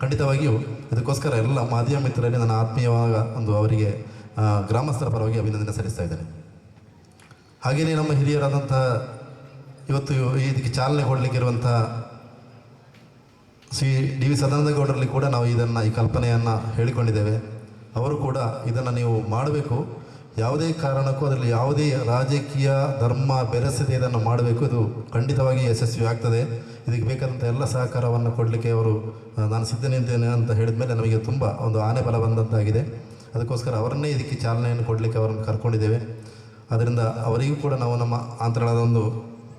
ಖಂಡಿತವಾಗಿಯೂ ಇದಕ್ಕೋಸ್ಕರ ಎಲ್ಲ ಮಾಧ್ಯಮ ಮಿತ್ರರೇ ನನ್ನ ಆತ್ಮೀಯವಾಗ ಒಂದು ಅವರಿಗೆ ಗ್ರಾಮಸ್ಥರ ಪರವಾಗಿ ಅಭಿನಂದನೆ ಸಲ್ಲಿಸ್ತಾ ಇದ್ದೇನೆ. ಹಾಗೆಯೇ ನಮ್ಮ ಹಿರಿಯರಾದಂಥ ಇವತ್ತು ಇದಕ್ಕೆ ಚಾಲನೆ ಕೊಡಲಿಕ್ಕಿರುವಂಥ ಶ್ರೀ ಡಿ ವಿ ಸದಾನಂದ ಗೌಡರಲ್ಲಿ ಕೂಡ ನಾವು ಇದನ್ನು, ಈ ಕಲ್ಪನೆಯನ್ನು ಹೇಳಿಕೊಂಡಿದ್ದೇವೆ. ಅವರು ಕೂಡ ಇದನ್ನು ನೀವು ಮಾಡಬೇಕು. ಯಾವುದೇ ಕಾರಣಕ್ಕೂ ಅದರಲ್ಲಿ ಯಾವುದೇ ರಾಜಕೀಯ ಧರ್ಮ ಬೆರೆಸದೆ ಇದನ್ನು ಮಾಡಬೇಕು. ಇದು ಖಂಡಿತವಾಗಿ ಯಶಸ್ವಿ ಆಗ್ತದೆ. ಇದಕ್ಕೆ ಬೇಕಾದಂಥ ಎಲ್ಲ ಸಹಕಾರವನ್ನು ಕೊಡಲಿಕ್ಕೆ ಅವರು ನಾನು ಸಿದ್ಧನಿದ್ದೇನೆ ಅಂತ ಹೇಳಿದ ಮೇಲೆ ನಮಗೆ ತುಂಬ ಒಂದು ಆನೆ ಬಲ ಬಂದಂತಾಗಿದೆ. ಅದಕ್ಕೋಸ್ಕರ ಅವರನ್ನೇ ಇದಕ್ಕೆ ಚಾಲನೆಯನ್ನು ಕೊಡಲಿಕ್ಕೆ ಅವರನ್ನು ಕರ್ಕೊಂಡಿದ್ದೇವೆ. ಅದರಿಂದ ಅವರಿಗೂ ಕೂಡ ನಾವು ನಮ್ಮ ಆಂತರಣದ ಒಂದು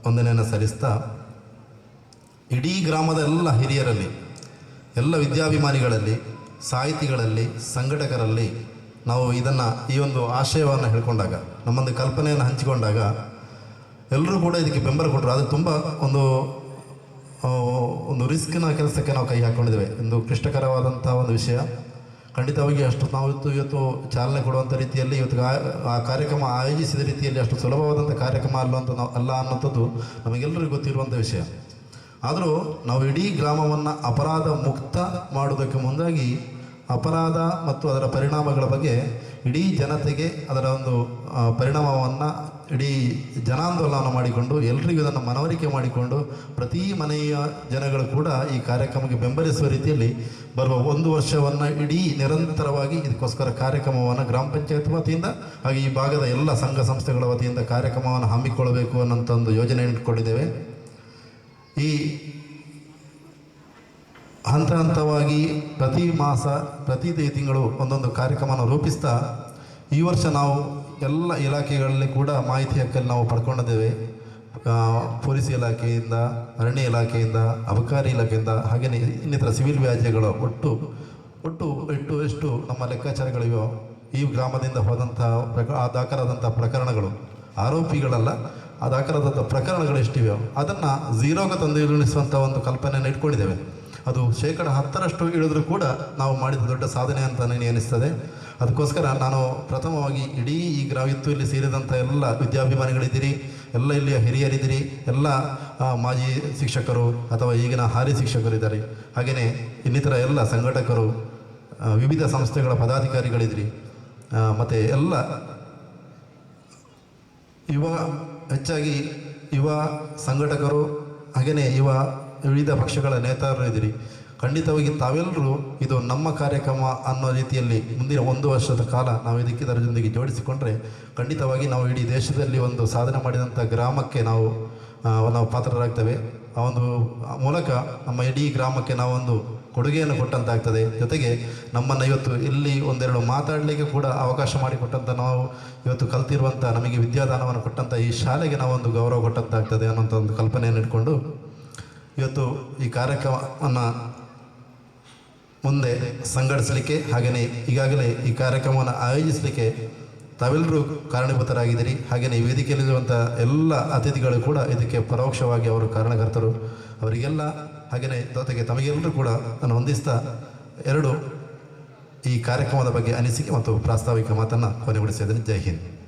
ವಂದನೆಯನ್ನು ಸಲ್ಲಿಸ್ತಾ, ಇಡೀ ಗ್ರಾಮದ ಎಲ್ಲ ಹಿರಿಯರಲ್ಲಿ, ಎಲ್ಲ ವಿದ್ಯಾಭಿಮಾನಿಗಳಲ್ಲಿ, ಸಾಹಿತಿಗಳಲ್ಲಿ, ಸಂಘಟಕರಲ್ಲಿ ನಾವು ಇದನ್ನು ಈ ಒಂದು ಆಶಯವನ್ನು ಹೇಳ್ಕೊಂಡಾಗ, ನಮ್ಮೊಂದು ಕಲ್ಪನೆಯನ್ನು ಹಂಚಿಕೊಂಡಾಗ ಎಲ್ಲರೂ ಕೂಡ ಇದಕ್ಕೆ ಬೆಂಬಲ ಕೊಟ್ಟರು ಅದು ತುಂಬ ಒಂದು ಒಂದು ರಿಸ್ಕ್ನ ಕೆಲಸಕ್ಕೆ ನಾವು ಕೈ ಹಾಕ್ಕೊಂಡಿದ್ದೇವೆ ಒಂದು ಕ್ಲಿಷ್ಟಕರವಾದಂಥ ಒಂದು ವಿಷಯ. ಖಂಡಿತವಾಗಿ ಅಷ್ಟು ನಾವು ಇವತ್ತು ಇವತ್ತು ಚಾಲನೆ ಕೊಡುವಂಥ ರೀತಿಯಲ್ಲಿ ಇವತ್ತು ಆ- ಕಾರ್ಯಕ್ರಮ ಆಯೋಜಿಸಿದ ರೀತಿಯಲ್ಲಿ ಅಷ್ಟು ಸುಲಭವಾದಂಥ ಕಾರ್ಯಕ್ರಮ ಅಲ್ಲ ಅಂತ ನಾವು, ಅಲ್ಲ ಅನ್ನೋಂಥದ್ದು ನಮಗೆಲ್ಲರಿಗೂ ಗೊತ್ತಿರುವಂಥ ವಿಷಯ. ಆದರೂ ನಾವು ಇಡೀ ಗ್ರಾಮವನ್ನು ಅಪರಾಧ ಮುಕ್ತ ಮಾಡುವುದಕ್ಕೆ ಮುಂದಾಗಿ ಅಪರಾಧ ಮತ್ತು ಅದರ ಪರಿಣಾಮಗಳ ಬಗ್ಗೆ ಇಡೀ ಜನತೆಗೆ ಅದರ ಒಂದು ಪರಿಣಾಮವನ್ನು ಇಡೀ ಜನಾಂದೋಲನ ಮಾಡಿಕೊಂಡು, ಎಲ್ರಿಗೂ ಇದನ್ನು ಮನವರಿಕೆ ಮಾಡಿಕೊಂಡು, ಪ್ರತಿ ಮನೆಯ ಜನಗಳು ಕೂಡ ಈ ಕಾರ್ಯಕ್ರಮಕ್ಕೆ ಬೆಂಬಲಿಸುವ ರೀತಿಯಲ್ಲಿ ಬರುವ ಒಂದು ವರ್ಷವನ್ನು ಇಡೀ ನಿರಂತರವಾಗಿ ಇದಕ್ಕೋಸ್ಕರ ಕಾರ್ಯಕ್ರಮವನ್ನು ಗ್ರಾಮ ಪಂಚಾಯತ್ ವತಿಯಿಂದ ಹಾಗೆ ಈ ಭಾಗದ ಎಲ್ಲ ಸಂಘ ಸಂಸ್ಥೆಗಳ ವತಿಯಿಂದ ಕಾರ್ಯಕ್ರಮವನ್ನು ಹಮ್ಮಿಕೊಳ್ಳಬೇಕು ಅನ್ನೋಂಥ ಒಂದು ಯೋಜನೆ ಇಟ್ಕೊಂಡಿದ್ದೇವೆ. ಈ ಹಂತ ಹಂತವಾಗಿ ಪ್ರತಿ ಮಾಸ, ಪ್ರತಿ ತಿಂಗಳು ಒಂದೊಂದು ಕಾರ್ಯಕ್ರಮವನ್ನು ರೂಪಿಸ್ತಾ ಈ ವರ್ಷ ನಾವು ಎಲ್ಲ ಇಲಾಖೆಗಳಲ್ಲಿ ಕೂಡ ಮಾಹಿತಿ ಹಕ್ಕಲ್ಲಿ ನಾವು ಪಡ್ಕೊಂಡಿದ್ದೇವೆ. ಪೊಲೀಸ್ ಇಲಾಖೆಯಿಂದ, ಅರಣ್ಯ ಇಲಾಖೆಯಿಂದ, ಅಬಕಾರಿ ಇಲಾಖೆಯಿಂದ ಹಾಗೆಯೇ ಇನ್ನಿತರ ಸಿವಿಲ್ ವ್ಯಾಜ್ಯಗಳು ಒಟ್ಟು ಒಟ್ಟು ಎಷ್ಟು ಎಷ್ಟು ನಮ್ಮ ಲೆಕ್ಕಾಚಾರಗಳಿವೆಯೋ ಈ ಗ್ರಾಮದಿಂದ ಹೋದಂಥ ಪ್ರಕ, ಆ ದಾಖಲಾದಂಥ ಪ್ರಕರಣಗಳು, ಆರೋಪಿಗಳಲ್ಲ, ಆ ದಾಖಲಾದಂಥ ಪ್ರಕರಣಗಳು ಎಷ್ಟಿವೆಯೋ ಅದನ್ನು ಝೀರೋಗೆ ತಂದು ಇಳಿಸುವಂಥ ಒಂದು ಕಲ್ಪನೆಯನ್ನು ಇಟ್ಕೊಂಡಿದ್ದೇವೆ. ಅದು ಶೇಕಡ ಹತ್ತರಷ್ಟು ಇಳಿದ್ರೂ ಕೂಡ ನಾವು ಮಾಡಿದ ದೊಡ್ಡ ಸಾಧನೆ ಅಂತ ನನಗೆ ಅನಿಸ್ತದೆ. ಅದಕ್ಕೋಸ್ಕರ ನಾನು ಪ್ರಥಮವಾಗಿ ಇಡೀ ಈ ಗ್ರಾವಿತ್ತು ಇಲ್ಲಿ ಸೇರಿದಂಥ ಎಲ್ಲ ವಿದ್ಯಾಭಿಮಾನಿಗಳಿದ್ದೀರಿ, ಎಲ್ಲ ಇಲ್ಲಿಯ ಹಿರಿಯರಿದ್ದೀರಿ, ಎಲ್ಲ ಮಾಜಿ ಶಿಕ್ಷಕರು ಅಥವಾ ಈಗಿನ ಹಾಲಿ ಶಿಕ್ಷಕರಿದ್ದಾರೆ. ಹಾಗೆಯೇ ಇನ್ನಿತರ ಎಲ್ಲ ಸಂಘಟಕರು ವಿವಿಧ ಸಂಸ್ಥೆಗಳ ಪದಾಧಿಕಾರಿಗಳಿದ್ದೀರಿ. ಮತ್ತು ಎಲ್ಲ ಯುವ, ಹೆಚ್ಚಾಗಿ ಯುವ ಸಂಘಟಕರು, ಹಾಗೆಯೇ ಯುವ ವಿವಿಧ ಪಕ್ಷಗಳ ನೇತಾರರು ಇದ್ದೀರಿ. ಖಂಡಿತವಾಗಿ ತಾವೆಲ್ಲರೂ ಇದು ನಮ್ಮ ಕಾರ್ಯಕ್ರಮ ಅನ್ನೋ ರೀತಿಯಲ್ಲಿ ಮುಂದಿನ ಒಂದು ವರ್ಷದ ಕಾಲ ನಾವು ಇದಕ್ಕೆ ಇದರ ಜೊತೆಗೆ ಜೋಡಿಸಿಕೊಂಡ್ರೆ ಖಂಡಿತವಾಗಿ ನಾವು ಇಡೀ ದೇಶದಲ್ಲಿ ಒಂದು ಸಾಧನೆ ಮಾಡಿದಂಥ ಗ್ರಾಮಕ್ಕೆ ನಾವು ನಾವು ಪಾತ್ರರಾಗ್ತೇವೆ. ಆ ಒಂದು ಮೂಲಕ ನಮ್ಮ ಇಡೀ ಗ್ರಾಮಕ್ಕೆ ನಾವೊಂದು ಕೊಡುಗೆಯನ್ನು ಕೊಟ್ಟಂತಾಗ್ತದೆ. ಜೊತೆಗೆ ನಮ್ಮನ್ನು ಇವತ್ತು ಇಲ್ಲಿ ಒಂದೆರಡು ಮಾತಾಡಲಿಕ್ಕೆ ಕೂಡ ಅವಕಾಶ ಮಾಡಿಕೊಟ್ಟಂಥ ನಾವು ಇವತ್ತು ಕಲ್ತಿರುವಂಥ ನಮಗೆ ವಿದ್ಯಾದಾನವನ್ನು ಕೊಟ್ಟಂಥ ಈ ಶಾಲೆಗೆ ನಾವೊಂದು ಗೌರವ ಕೊಟ್ಟಂತಾಗ್ತದೆ ಅನ್ನೋಂಥ ಒಂದು ಕಲ್ಪನೆಯನ್ನು ಇಟ್ಕೊಂಡು ಇವತ್ತು ಈ ಕಾರ್ಯಕ್ರಮವನ್ನು ಮುಂದೆ ಸಂಘಟಿಸಲಿಕ್ಕೆ ಹಾಗೆಯೇ ಈಗಾಗಲೇ ಈ ಕಾರ್ಯಕ್ರಮವನ್ನು ಆಯೋಜಿಸಲಿಕ್ಕೆ ತಾವೆಲ್ಲರೂ ಕಾರಣೀಭೂತರಾಗಿದ್ದೀರಿ. ಹಾಗೆಯೇ ಈ ವೇದಿಕೆಯಲ್ಲಿರುವಂಥ ಎಲ್ಲ ಅತಿಥಿಗಳು ಕೂಡ ಇದಕ್ಕೆ ಪರೋಕ್ಷವಾಗಿ ಅವರು ಕಾರಣಕರ್ತರು. ಅವರಿಗೆಲ್ಲ ಹಾಗೆಯೇ ಜೊತೆಗೆ ತಮಗೆಲ್ಲರೂ ಕೂಡ ನಾನು ಹೊಂದಿಸ್ತಾ ಎರಡು ಈ ಕಾರ್ಯಕ್ರಮದ ಬಗ್ಗೆ ಅನಿಸಿಕೆ ಮತ್ತು ಪ್ರಾಸ್ತಾವಿಕ ಮಾತನ್ನು ಕೊನೆಗೊಳಿಸಿದ್ದೇನೆ. ಜೈ ಹಿಂದ್.